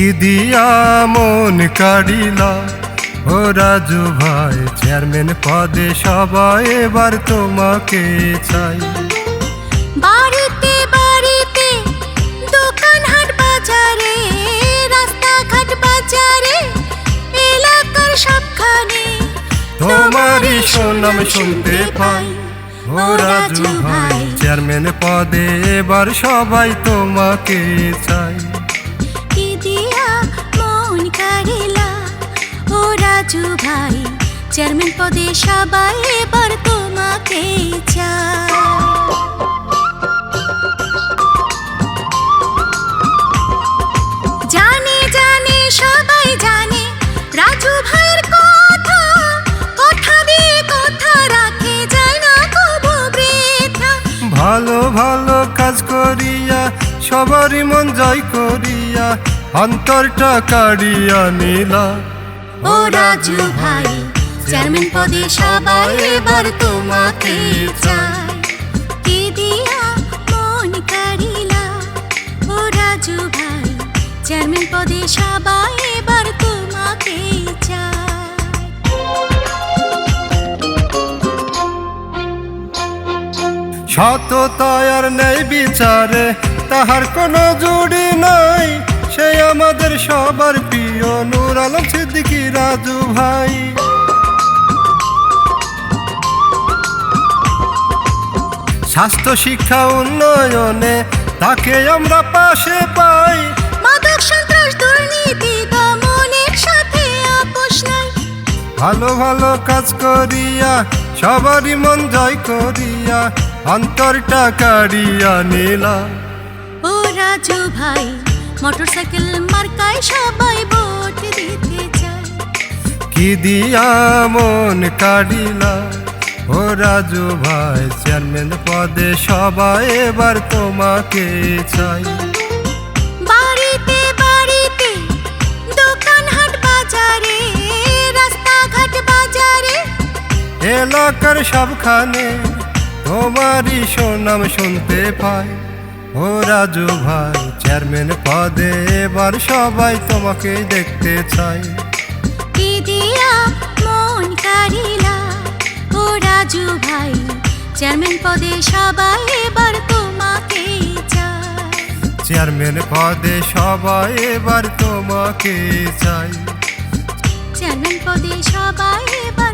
কি দিয়া মন কাড়িলা। ও রাজু ভাই চেয়ারম্যান পদে সবাই এবার তোমাকে চাই। বাড়িতে বাড়িতে দোকান হাট বাজারে রাস্তাঘাট বাজারে এলাকার সবখানে তোমারই সুনাম শুনতে পাই। ও রাজু ভাই। চেয়ারম্যান পদে এবার সবাই তোমাকে চাই। চেয়ারম্যান পদে সবাই এবার তোমাকে চায়। জানে জানে সবাই জানে রাজু ভাইয়ের কথা কথা দিয়ে কথা রাখে যায় না কবু ভালো ভালো কাজ করিয়া সবারই মন জয় করিয়া অন্তরটা কাড়িয়া নিলা ও রাজু ভাই চেয়ারম্যান পদে সবাই এবার তোমাকে চায় কি ও রাজু ভাই চেয়ারম্যান পদে সবাই এবার তোমাকে চায় সততায়ার নেই বিচারে, তাহার কোনো জুড়ি নাই। সে আমাদের সবার প্রিয় নূর আলম সিদ্দিকি রাজু ভাই। স্বাস্থ্য শিক্ষা উন্নয়নে তাকে আমরা পাশে পাই। মাদক সন্ত্রাস দুর্নীতি দমনের সাথে আপোষ নাই। ভালো ভালো কাজ করিয়া সবারই মন জয় করিয়া অন্তরটা কাড়িয়া নিলা। ও রাজু ভাই মোটরসাইকেল মার্কায় সবাই ভোট দিতে চায়। কি দিয়া মন কাড়িলা রাজু ভাই চেয়ারম্যান পদে সবাই এবার তোমাকে চাই। বাড়িতে বাড়িতে দোকান হাট বাজারে রাস্তাঘাট বাজারে। এলাকার সবখানে তোমারই সুনাম শুনতে পাই। ও রাজু ভাই চেয়ারম্যান পদে এবার সবাই তোমাকে দেখতে চাই। কি দিয়া মন ভাই চেয়ারম্যান পদে সবাই এবার তোমাকে চায় চেয়ারম্যান পদে সবাই এবার তোমাকে চাই। চেয়ারম্যান পদে সবাই এবার